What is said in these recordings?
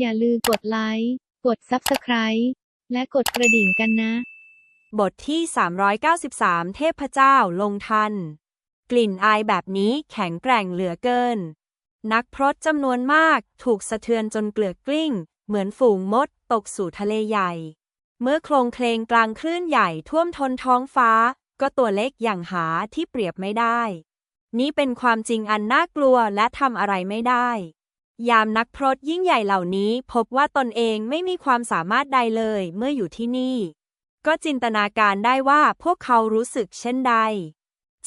อย่าลืมกดไลค์ กด Subscribe และกดกระดิ่งกันนะ บทที่ 393 เทพเจ้าลงทัน กลิ่นอายแบบนี้แข็งแกร่งเหลือเกิน นักพรตจำนวนมากถูกสะเทือนจนเกลือกกลิ้ง เหมือนฝูงมดตกสู่ทะเลใหญ่ เมื่อโคลงเคลงกลางคลื่นใหญ่ท่วมทนท้องฟ้า ก็ตัวเล็กอย่างหาที่เปรียบไม่ได้ นี่เป็นความจริงอันน่ากลัวและทำอะไรไม่ได้ ยามนักพรตยิ่งใหญ่เหล่านี้พบว่าตนเองไม่มีความสามารถใดเลยเมื่ออยู่ที่นี่ ก็จินตนาการได้ว่าพวกเขารู้สึกเช่นใด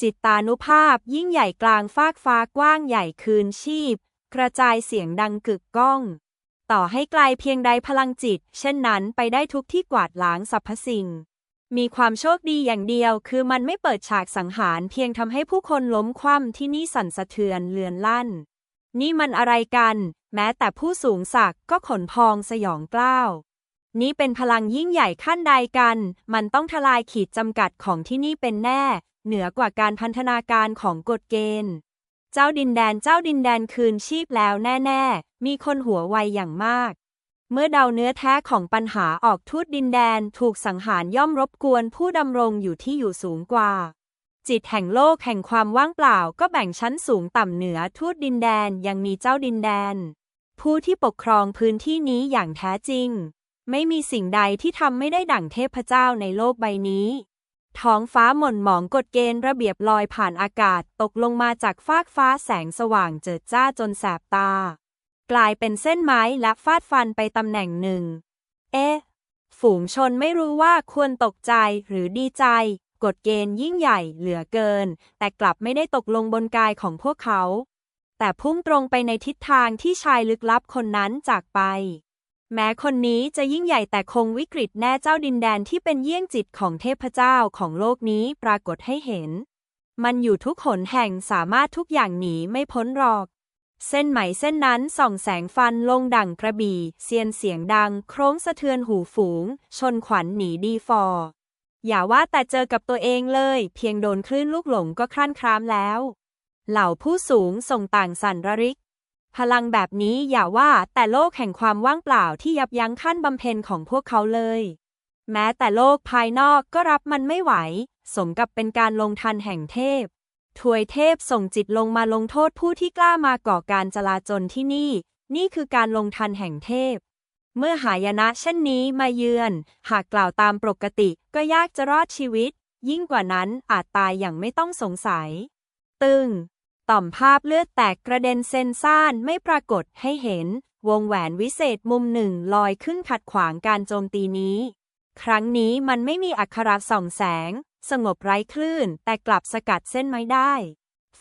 จิตตานุภาพยิ่งใหญ่กลางฟากฟ้ากว้างใหญ่คืนชีพ กระจายเสียงดังกึกก้อง ต่อให้ไกลเพียงใดพลังจิต เช่นนั้นไปได้ทุกที่กวาดล้างสรรพสิ่ง มีความโชคดีอย่างเดียว คือมันไม่เปิดฉากสังหารเพียงทำให้ผู้คนล้มคว่ำที่นี่สั่นสะเทือนเลือนลั่น นี่มันอะไรกัน แม้แต่ผู้สูงศักดิ์ก็ขนพองสยองกล้าว นี่เป็นพลังยิ่งใหญ่ขั้นใดกัน มันต้องทลายขีดจำกัดของที่นี่เป็นแน่ เหนือกว่าการพันธนาการของกฎเกณฑ์ เจ้าดินแดนเจ้าดินแดนคืนชีพแล้วแน่ๆ มีคนหัวไวอย่างมาก เมื่อเดาเนื้อแท้ของปัญหาออกทูตดินแดนถูกสังหารย่อมรบกวนผู้ดำรงอยู่ที่อยู่สูงกว่า จิตแห่งโลกแห่งความว่างเปล่าก็แบ่งชั้นสูงต่ำเหนือทูตดินแดนยังมีเจ้าดินแดน ผู้ที่ปกครองพื้นที่นี้อย่างแท้จริง ไม่มีสิ่งใดที่ทำไม่ได้ดั่งเทพเจ้าในโลกใบนี้ ท้องฟ้าหม่นหมองกฎเกณฑ์ระเบียบลอยผ่านอากาศตกลงมาจากฟากฟ้าแสงสว่างเจิดจ้าจนแสบตา กลายเป็นเส้นไม้และฟาดฟันไปตำแหน่งหนึ่ง เอ๊ะ ฝูงชนไม่รู้ว่าควรตกใจหรือดีใจ กฎเกณฑ์ยิ่งใหญ่เหลือเกิน แต่กลับไม่ได้ตกลงบนกายของพวกเขา แต่พุ่งตรงไปในทิศทางที่ชายลึกลับคนนั้นจากไป แม้คนนี้จะยิ่งใหญ่แต่คงวิกฤตแน่เจ้าดินแดนที่เป็นเยี่ยงจิตของเทพเจ้าของโลกนี้ปรากฏให้เห็น มันอยู่ทุกหนแห่งสามารถทุกอย่างหนีไม่พ้นหรอกเส้นไหมเส้นนั้นส่องแสงฟันลงดั่งกระบี่เซียนเสียงดัง โครงสะเทือนหูฝูง ชนขวัญหนีดีฟอ อย่าว่าแต่เจอกับตัวเองเลย เพียงโดนคลื่นลูกหลงก็ครั่นครามแล้ว เหล่าผู้สูงส่งต่างสั่นระริก พลังแบบนี้อย่าว่าแต่โลกแห่งความว่างเปล่าที่ยับยั้งขั้นบำเพ็ญของพวกเขาเลย แม้แต่โลกภายนอกก็รับมันไม่ไหว สมกับเป็นการลงทันแห่งเทพถวยเทพส่งจิตลงมาลงโทษผู้ที่กล้ามาก่อการจลาจลที่นี่ นี่คือการลงทันแห่งเทพ เมื่อหายนะเช่นนี้มาเยือน หากกล่าวตามปกติก็ยากจะรอดชีวิต ยิ่งกว่านั้นอาจตายอย่างไม่ต้องสงสัย ตึง ต่อมภาพเลือดแตกกระเด็นเซนซ่านไม่ปรากฏให้เห็น วงแหวนวิเศษมุมหนึ่งลอยขึ้นขัดขวางการโจมตีนี้ ครั้งนี้มันไม่มีอักขระส่องแสง สงบไร้คลื่นแต่กลับสกัดเส้นไม้ได้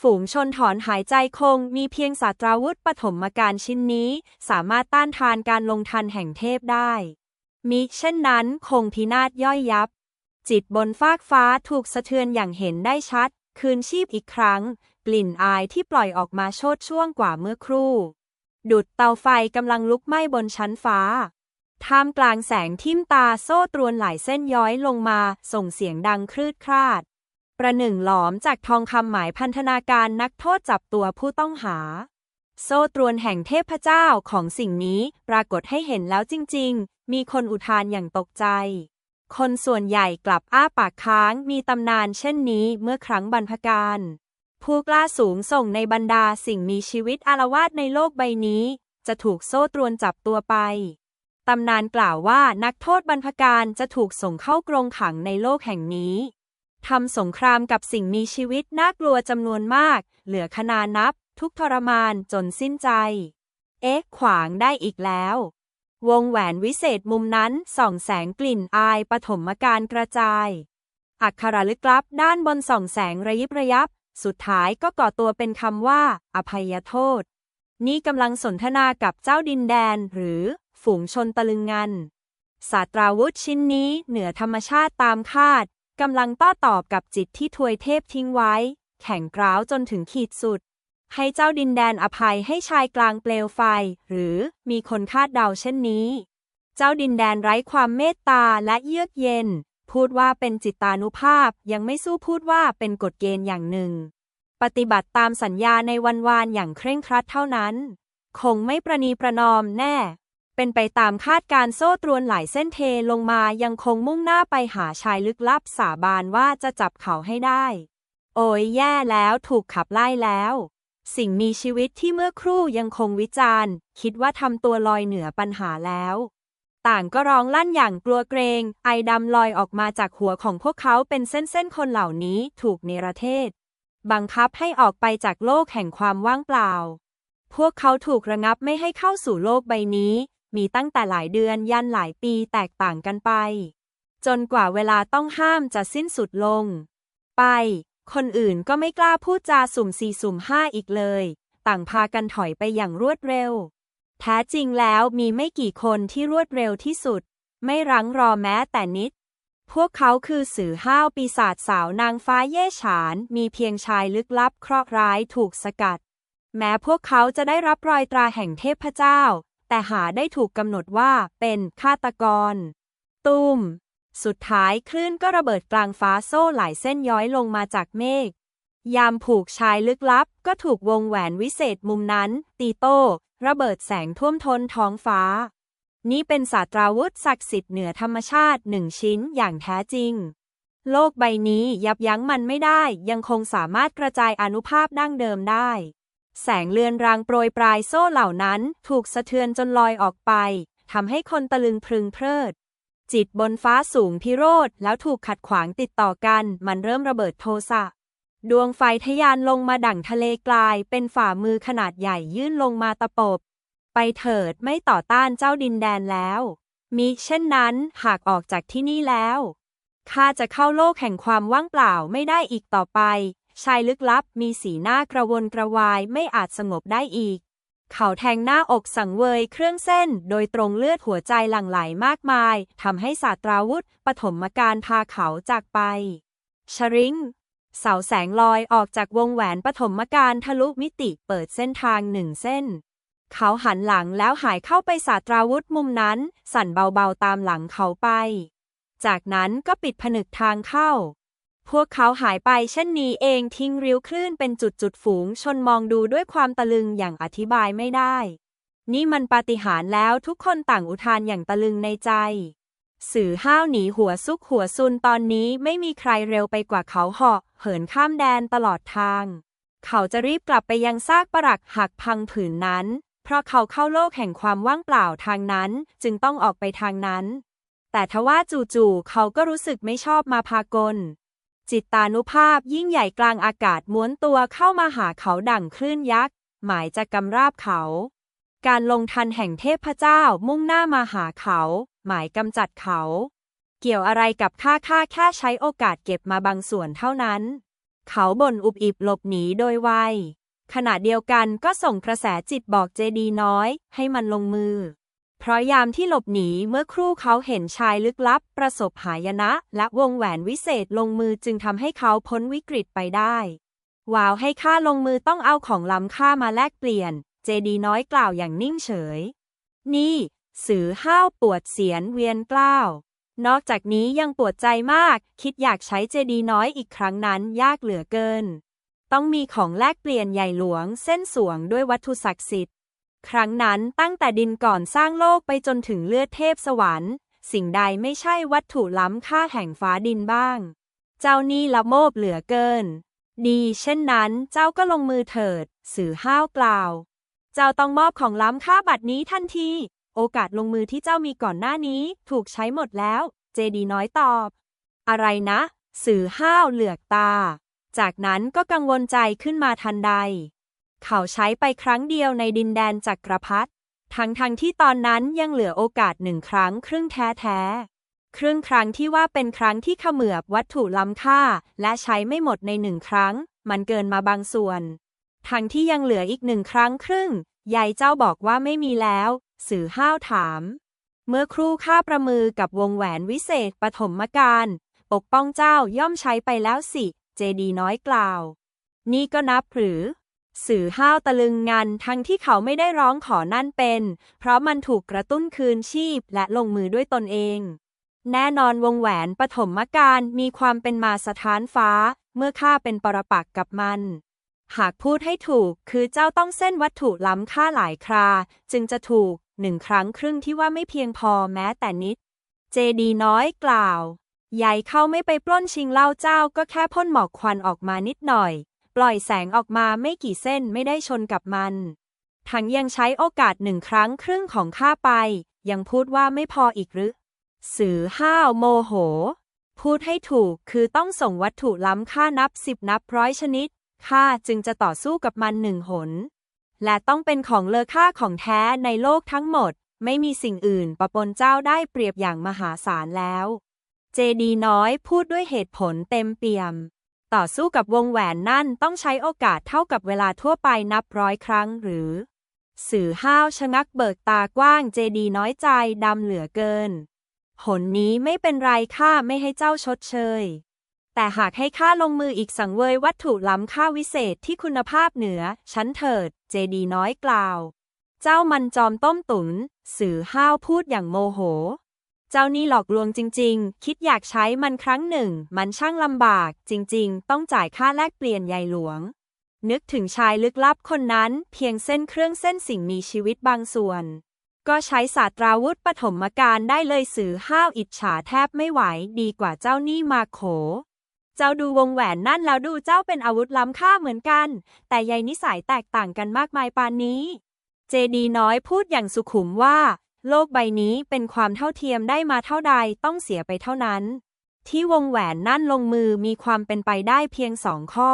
ฝูงชนถอนหายใจคง มีเพียงศาสตราวุธปฐมการชิ้นนี้ สามารถต้านทานการลงทันแห่งเทพได้ มิเช่นนั้นคงพินาศย่อยยับ จิตบนฟากฟ้าถูกสะเทือนอย่างเห็นได้ชัด คืนชีพอีกครั้ง กลิ่นอายที่ปล่อยออกมาโชดช่วงกว่าเมื่อครู่ ดุดเตาไฟกำลังลุกไหม้บนชั้นฟ้าท่ามกลางแสงทิมตาโซ่ตรวนหลายเส้นย้อยลงมา ส่งเสียงดังคลืดคลาด ประหนึ่งหลอมจากทองคำหมายพันธนาการนักโทษจับตัวผู้ต้องหา โซ่ตรวนแห่งเทพเจ้าของสิ่งนี้ปรากฏให้เห็นแล้วจริง ๆ มีคนอุทานอย่างตกใจ คนส่วนใหญ่กลับอ้าปากค้างมีตำนานเช่นนี้เมื่อครั้งบรรพการผู้กล้าสูงส่งในบรรดาสิ่งมีชีวิตอารวาสในโลกใบนี้ จะถูกโซ่ตรวนจับตัวไป ตำนานกล่าวว่านักโทษบรรพการจะถูกส่งเข้ากรงขังในโลกแห่งนี้ ทำสงครามกับสิ่งมีชีวิตน่ากลัวจำนวนมาก เหลือขนานับ ทุกทรมานจนสิ้นใจ เอ๊ะ ขวางได้อีกแล้ว วงแหวนวิเศษมุมนั้นส่องแสงกลิ่นอายปฐมการกระจาย อักขระลึกลับด้านบนส่องแสงระยิบระยับ สุดท้ายก็ก่อตัวเป็นคำว่า อภัยโทษ นี่กำลังสนทนากับเจ้าดินแดนหรือ ฝูงชนตะลึงงันศาสตราวุธชิ้นนี้เหนือธรรมชาติตามคาด กำลังต้อตอบกับจิตที่ทวยเทพทิ้งไว้ แข็งกร้าวจนถึงขีดสุด ให้เจ้าดินแดนอภัยให้ชายกลางเปลวไฟ หรือมีคนคาดเดาเช่นนี้ เจ้าดินแดนไร้ความเมตตาและเยือกเย็น พูดว่าเป็นจิตตานุภาพยังไม่สู้พูดว่าเป็นกฎเกณฑ์อย่างหนึ่ง ปฏิบัติตามสัญญาในวันวานอย่างเคร่งครัดเท่านั้น คงไม่ประนีประนอมแน่ เป็นไปตามคาดการ์โซ่ตรวนหลายเส้นเทลงมายังคงมุ่งหน้าไปหาชายลึกลับสาบานว่าจะจับเขาให้ได้ โอ้ยแย่แล้วถูกขับไล่แล้ว สิ่งมีชีวิตที่เมื่อครู่ยังคงวิจารณ์ คิดว่าทำตัวลอยเหนือปัญหาแล้ว ต่างก็ร้องลั่นอย่างกลัวเกรง ไอดำลอยออกมาจากหัวของพวกเขาเป็นเส้นๆคนเหล่านี้ถูกเนรเทศ บังคับให้ออกไปจากโลกแห่งความว่างเปล่า พวกเขาถูกระงับไม่ให้เข้าสู่โลกใบนี้ มีตั้งแต่หลายเดือนยันหลายปีแตกต่างกันไป จนกว่าเวลาต้องห้ามจะสิ้นสุดลง ไป คนอื่นก็ไม่กล้าพูดจาสุ่มสี่สุ่มห้าอีกเลย ต่างพากันถอยไปอย่างรวดเร็ว แท้จริงแล้วมีไม่กี่คนที่รวดเร็วที่สุด ไม่รั้งรอแม้แต่นิด พวกเขาคือสื่อห้าวปีศาจสาวนางฟ้าเย่ฉาน มีเพียงชายลึกลับเคราะห์ร้ายถูกสกัด แม้พวกเขาจะได้รับรอยตราแห่งเทพเจ้า แต่หาได้ถูกกำหนดว่าเป็นฆาตกร ตุ้ม สุดท้ายคลื่นก็ระเบิดกลางฟ้าโซ่หลายเส้นย้อยลงมาจากเมฆ ยามผูกชายลึกลับ ก็ถูกวงแหวนวิเศษมุมนั้น ตีโต้ ระเบิดแสงท่วมท้นท้องฟ้า นี่เป็นศาสตราวุธศักดิ์สิทธิ์เหนือธรรมชาติหนึ่งชิ้นอย่างแท้จริง โลกใบนี้ยับยั้งมันไม่ได้ ยังคงสามารถกระจายอนุภาพดั้งเดิมได้ แสงเลือนรางโปรยปลายโซ่เหล่านั้น ถูกสะเทือนจนลอยออกไปทำให้คนตะลึงพรึงเพลิด จิตบนฟ้าสูงพิโรธแล้วถูกขัดขวางติดต่อกัน มันเริ่มระเบิดโทสะดวงไฟทะยานลงมาดั่งทะเลกลาย เป็นฝ่ามือขนาดใหญ่ยื่นลงมาตะปบ ไปเถิดไม่ต่อต้านเจ้าดินแดนแล้ว มิเช่นนั้นหากออกจากที่นี่แล้วข้าจะเข้าโลกแห่งความว่างเปล่าไม่ได้อีกต่อไป ชายลึกลับมีสีหน้ากระวนกระวายไม่อาจสงบได้อีก เขาแทงหน้าอกสังเวยเครื่องเส้น โดยตรงเลือดหัวใจหลั่งไหลมากมายทำให้ศาสตราวุธปฐมการพาเขาจากไป ชริงเสาแสงลอยออกจากวงแหวนปฐมการทะลุมิติเปิดเส้นทางหนึ่งเส้น เขาหันหลังแล้วหายเข้าไปศาสตราวุธมุมนั้น สั่นเบาๆตามหลังเขาไป จากนั้นก็ปิดผนึกทางเข้า พวกเขาหายไปเช่นนี้เองทิ้งริ้วคลื่นเป็นจุดๆฝูงชนมองดูด้วยความตะลึงอย่างอธิบายไม่ได้ นี่มันปาฏิหาริย์แล้วทุกคนต่างอุทานอย่างตะลึงในใจ สื่อห้าวหนีหัวซุกหัวซุนตอนนี้ไม่มีใครเร็วไปกว่าเขาเหาะเหินข้ามแดนตลอดทาง เขาจะรีบกลับไปยังซากปรักหักพังผืนนั้น เพราะเขาเข้าโลกแห่งความว่างเปล่าทางนั้นจึงต้องออกไปทางนั้น แต่ทว่าจู่ๆเขาก็รู้สึกไม่ชอบมาพากล จิตตานุภาพยิ่งใหญ่กลางอากาศม้วนตัวเข้ามาหาเขาดั่งคลื่นยักษ์ หมายจะกำราบเขา การลงทันแห่งเทพเจ้ามุ่งหน้ามาหาเขา หมายกำจัดเขา เกี่ยวอะไรกับข้าข้าแค่ใช้โอกาสเก็บมาบางส่วนเท่านั้น เขาบ่นอุบอิบหลบหนีโดยไวขณะเดียวกันก็ส่งกระแสจิตบอกเจดีน้อย ให้มันลงมือ เพราะยามที่หลบหนีเมื่อครู่เขาเห็นชายลึกลับ ประสบหายนะ และวงแหวนวิเศษลงมือจึงทำให้เขาพ้นวิกฤตไปได้ว้าวให้ข้าลงมือต้องเอาของล้ำค่ามาแลกเปลี่ยน เจดีน้อยกล่าวอย่างนิ่งเฉย นี่ สือห้าวปวดเสียนเวียนกล้าว นอกจากนี้ยังปวดใจมาก คิดอยากใช้เจดีน้อยอีกครั้งนั้นยากเหลือเกิน ต้องมีของแลกเปลี่ยนใหญ่หลวงเส้นสวงด้วยวัตถุศักดิ์สิทธิ์ ครั้งนั้นตั้งแต่ดินก่อนสร้างโลกไปจนถึงเลือดเทพสวรรค์ สิ่งใดไม่ใช่วัตถุล้ำค่าแห่งฟ้าดินบ้าง เจ้านี่ละโมบเหลือเกิน ดีเช่นนั้นเจ้าก็ลงมือเถิด สื่อห้าวกล่าว เจ้าต้องมอบของล้ำค่าบัตรนี้ทันที โอกาสลงมือที่เจ้ามีก่อนหน้านี้ ถูกใช้หมดแล้ว เจดีน้อยตอบ อะไรนะ สื่อห้าวเหลือกตา จากนั้นก็กังวลใจขึ้นมาทันใด เขาใช้ไปครั้งเดียวในดินแดนจักรพรรดิทั้งทั้งที่ตอนนั้นยังเหลือโอกาสหนึ่งครั้งครึ่งแท้แท้ๆครึ่งครั้งที่ว่าเป็นครั้งที่ขมือบวัตถุล้ำค่า และใช้ไม่หมดในหนึ่งครั้ง มันเกินมาบางส่วน ทั้งที่ยังเหลืออีกหนึ่งครั้งครึ่งยายเจ้าบอกว่าไม่มีแล้ว สื่อห้าวถาม เมื่อครู่ข้าประมือกับวงแหวนวิเศษปฐมกาลปกป้องเจ้าย่อมใช้ไปแล้วสิ เจดีน้อยกล่าว นี่ก็นับหรือ สื่อห้าวตะลึงงันทั้งที่เขาไม่ได้ร้องขอนั่นเป็น เพราะมันถูกกระตุ้นคืนชีพและลงมือด้วยตนเอง แน่นอนวงแหวนปฐมกาลมีความเป็นมาสถานฟ้า เมื่อข้าเป็นปรปักษ์กับมัน หากพูดให้ถูกคือเจ้าต้องเส้นวัตถุล้ำค่าหลายครา จึงจะถูกหนึ่งครั้งครึ่งที่ว่าไม่เพียงพอแม้แต่นิด เจดีน้อยกล่าว ใหญ่เข้าไม่ไปปล้นชิงเหล้าเจ้าก็แค่พ่นหมอกควันออกมานิดหน่อย ล่อยแสงออกมาไม่กี่เส้นไม่ได้ชนกับมัน ทั้งยังใช้โอกาสหนึ่งครั้งครึ่งของข้าไป ยังพูดว่าไม่พออีกหรือ สือห้าวโมโห พูดให้ถูกคือต้องส่งวัตถุล้ำค่านับสิบนับร้อยชนิดข้าจึงจะต่อสู้กับมันหนึ่งหน และต้องเป็นของเลอค่าของแท้ในโลกทั้งหมด ไม่มีสิ่งอื่นปะปนเจ้าได้เปรียบอย่างมหาศาลแล้ว เจดีน้อยพูดด้วยเหตุผลเต็มเปี่ยม ต่อสู้กับวงแหวนนั่นต้องใช้โอกาสเท่ากับเวลาทั่วไปนับร้อยครั้งหรือ สื่อห้าวชะงักเบิกตากว้างเจดีน้อยใจดำเหลือเกิน หนนี้ไม่เป็นไรข้าไม่ให้เจ้าชดเชย แต่หากให้ข้าลงมืออีกสังเวยวัตถุล้ำค่าวิเศษที่คุณภาพเหนือ ชั้นเถิด เจดีน้อยกล่าว เจ้ามันจอมต้มตุน สื่อห้าวพูดอย่างโมโห เจ้านี่หลอกลวงจริง ๆ คิดอยากใช้มันครั้งหนึ่ง มันช่างลำบาก จริง ๆ ต้องจ่ายค่าแลกเปลี่ยนใหญ่หลวง นึกถึงชายลึกลับคนนั้น เพียงเส้นเครื่องเส้นสิ่งมีชีวิตบางส่วน ก็ใช้ศาสตราวุธปฐมการได้เลยสื่อห้าวอิจฉาแทบไม่ไหว ดีกว่าเจ้านี่มาโข เจ้าดูวงแหวนนั่นแล้วดูเจ้าเป็นอาวุธล้ำค่าเหมือนกัน แต่ใยนิสัยแตกต่างกันมากมายปานนี้ เจดีน้อยพูดอย่างสุขุมว่า โลกใบนี้เป็นความเท่าเทียมได้มาเท่าใดต้องเสียไปเท่านั้น ที่วงแหวนนั่นลงมือมีความเป็นไปได้เพียงสองข้อ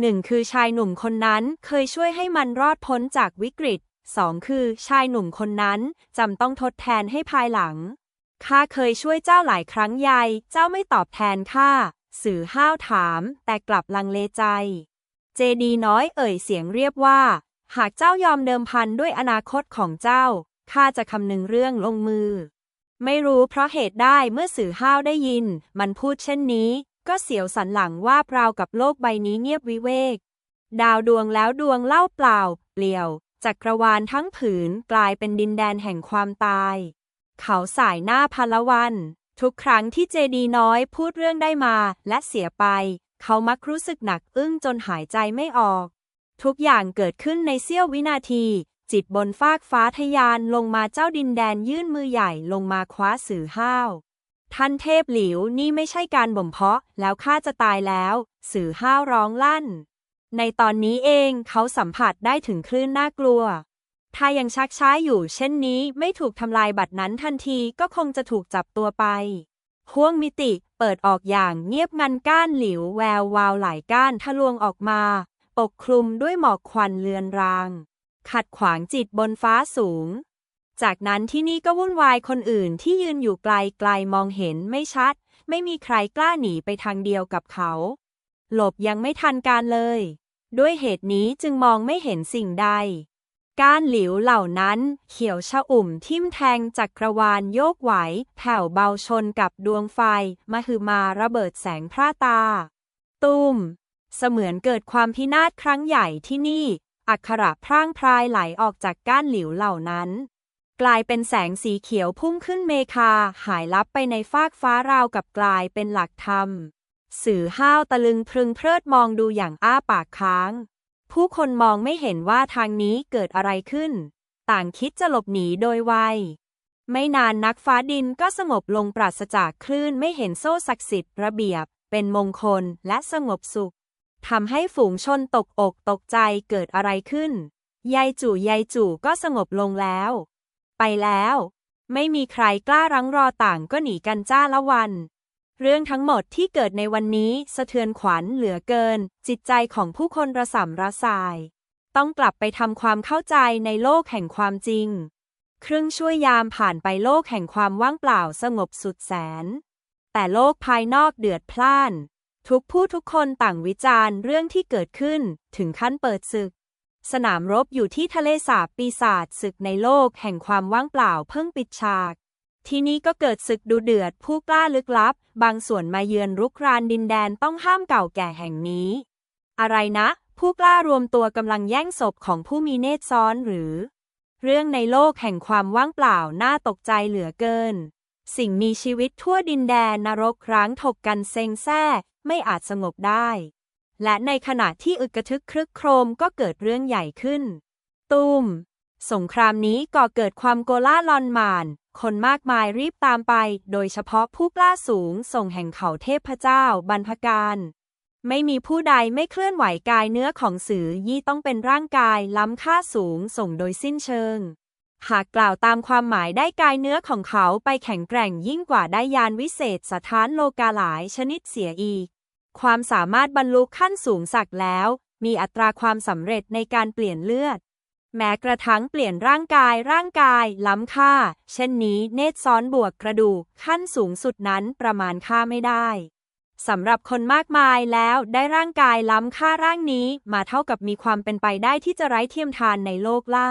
หนึ่งคือชายหนุ่มคนนั้นเคยช่วยให้มันรอดพ้นจากวิกฤตสองคือชายหนุ่มคนนั้นจำต้องทดแทนให้ภายหลัง ข้าเคยช่วยเจ้าหลายครั้งใหญ่เจ้าไม่ตอบแทนข้า สื่อห้าวถามแต่กลับลังเลใจ เจดีน้อยเอ่ยเสียงเรียบว่า หากเจ้ายอมเดิมพันด้วยอนาคตของเจ้า ข้าจะคำนึงเรื่องลงมือ ไม่รู้เพราะเหตุได้เมื่อสื่อห้าวได้ยิน มันพูดเช่นนี้ ก็เสียวสันหลังว่าเปล่ากับโลกใบนี้เงียบวิเวก ดาวดวงแล้วดวงเล่าเปล่า เปลี่ยว จักรวาลทั้งผืนกลายเป็นดินแดนแห่งความตาย เขาสายหน้าพลวัน ทุกครั้งที่เจดีน้อยพูดเรื่องได้มาและเสียไป เขามักรู้สึกหนักอึ้งจนหายใจไม่ออก ทุกอย่างเกิดขึ้นในเสี้ยววินาที จิตบนฟากฟ้าทะยานลงมาเจ้าดินแดนยื่นมือใหญ่ลงมาคว้าสื่อห้าว ท่านเทพหลิวนี่ไม่ใช่การบ่มเพาะแล้วข้าจะตายแล้ว สื่อห้าวร้องลั่น ในตอนนี้เองเขาสัมผัสได้ถึงคลื่นน่ากลัว ถ้ายังชักช้าอยู่เช่นนี้ไม่ถูกทำลายบัตรนั้นทันทีก็คงจะถูกจับตัวไปห้วงมิติเปิดออกอย่างเงียบงันก้านหลิวแวววาวหลายก้านทะลวงออกมา ปกคลุมด้วยหมอกควันเลือนราง ขัดขวางจิตบนฟ้าสูง จากนั้นที่นี่ก็วุ่นวายคนอื่นที่ยืนอยู่ไกลไกลมองเห็นไม่ชัด ไม่มีใครกล้าหนีไปทางเดียวกับเขา หลบยังไม่ทันการเลย ด้วยเหตุนี้จึงมองไม่เห็นสิ่งใด ก้านหลิวเหล่านั้นเขียวชะอุ่มทิ่มแทงจักรวาลโยกไหว แผ่วเบาชนกับดวงไฟมหึมาระเบิดแสงพร่าตา ตุ้มเสมือนเกิดความพินาศครั้งใหญ่ที่นี่ อักขระพร่างพรายไหลออกจากก้านหลิวเหล่านั้น กลายเป็นแสงสีเขียวพุ่งขึ้นเมคาหายลับไปในฟากฟ้าราวกับกลายเป็นหลักธรรม สื่อห้าวตะลึงพรึงเพลิดมองดูอย่างอ้าปากค้าง ผู้คนมองไม่เห็นว่าทางนี้เกิดอะไรขึ้น ต่างคิดจะหลบหนีโดยไวไม่นานนักฟ้าดินก็สงบลงปราศจากคลื่นไม่เห็นโซ่ศักดิ์สิทธิ์ระเบียบ เป็นมงคลและสงบสุข ทำให้ฝูงชนตกอกตกใจเกิดอะไรขึ้น ยายจู่ยายจู่ก็สงบลงแล้ว ไปแล้ว ไม่มีใครกล้ารั้งรอต่างก็หนีกันจ้าละวัน เรื่องทั้งหมดที่เกิดในวันนี้สะเทือนขวัญเหลือเกิน จิตใจของผู้คนระสำระสาย ต้องกลับไปทำความเข้าใจในโลกแห่งความจริง ครึ่งช่วยยามผ่านไปโลกแห่งความว่างเปล่าสงบสุดแสน แต่โลกภายนอกเดือดพล่าน ทุกผู้ทุกคนต่างวิจารณ์เรื่องที่เกิดขึ้นถึงขั้นเปิดศึก สนามรบอยู่ที่ทะเลสาบปีศาจศึกในโลกแห่งความว่างเปล่าเพิ่งปิดฉาก ที่นี้ก็เกิดศึกดูเดือดผู้กล้าลึกลับ บางส่วนมาเยือนรุกรานดินแดนต้องห้ามเก่าแก่แห่งนี้ อะไรนะ ผู้กล้ารวมตัวกำลังแย่งศพของผู้มีเนตรซ้อนหรือ เรื่องในโลกแห่งความว่างเปล่าน่าตกใจเหลือเกิน สิ่งมีชีวิตทั่วดินแดนนรกร้างถกกันเซ็งแซ่ไม่อาจสงบได้ และในขณะที่อึกระทึกครึกโครมก็เกิดเรื่องใหญ่ขึ้นตุ้มสงครามนี้ก่อเกิดความโกลาลอนหมาน คนมากมายรีบตามไป โดยเฉพาะผู้กล้าสูงส่งแห่งเขาเทพเจ้าบรรพการ ไม่มีผู้ใดไม่เคลื่อนไหวกายเนื้อของสือยี่ต้องเป็นร่างกายล้ำค่าสูงส่งโดยสิ้นเชิง หากกล่าวตามความหมายได้กายเนื้อของเขาไปแข็งแกร่งยิ่งกว่าได้ยานวิเศษสถานโลกาหลายชนิดเสียอีก ความสามารถบรรลุขั้นสูงสักแล้ว มีอัตราความสำเร็จในการเปลี่ยนเลือด แม้กระทั่งเปลี่ยนร่างกายร่างกาย ล้ำค่า เช่นนี้เนตรซ้อนบวกกระดูกขั้นสูงสุดนั้นประมาณค่าไม่ได้สำหรับคนมากมายแล้วได้ร่างกายล้ำค่าร่างนี้มาเท่ากับมีความเป็นไปได้ที่จะไร้เทียมทานในโลกล่า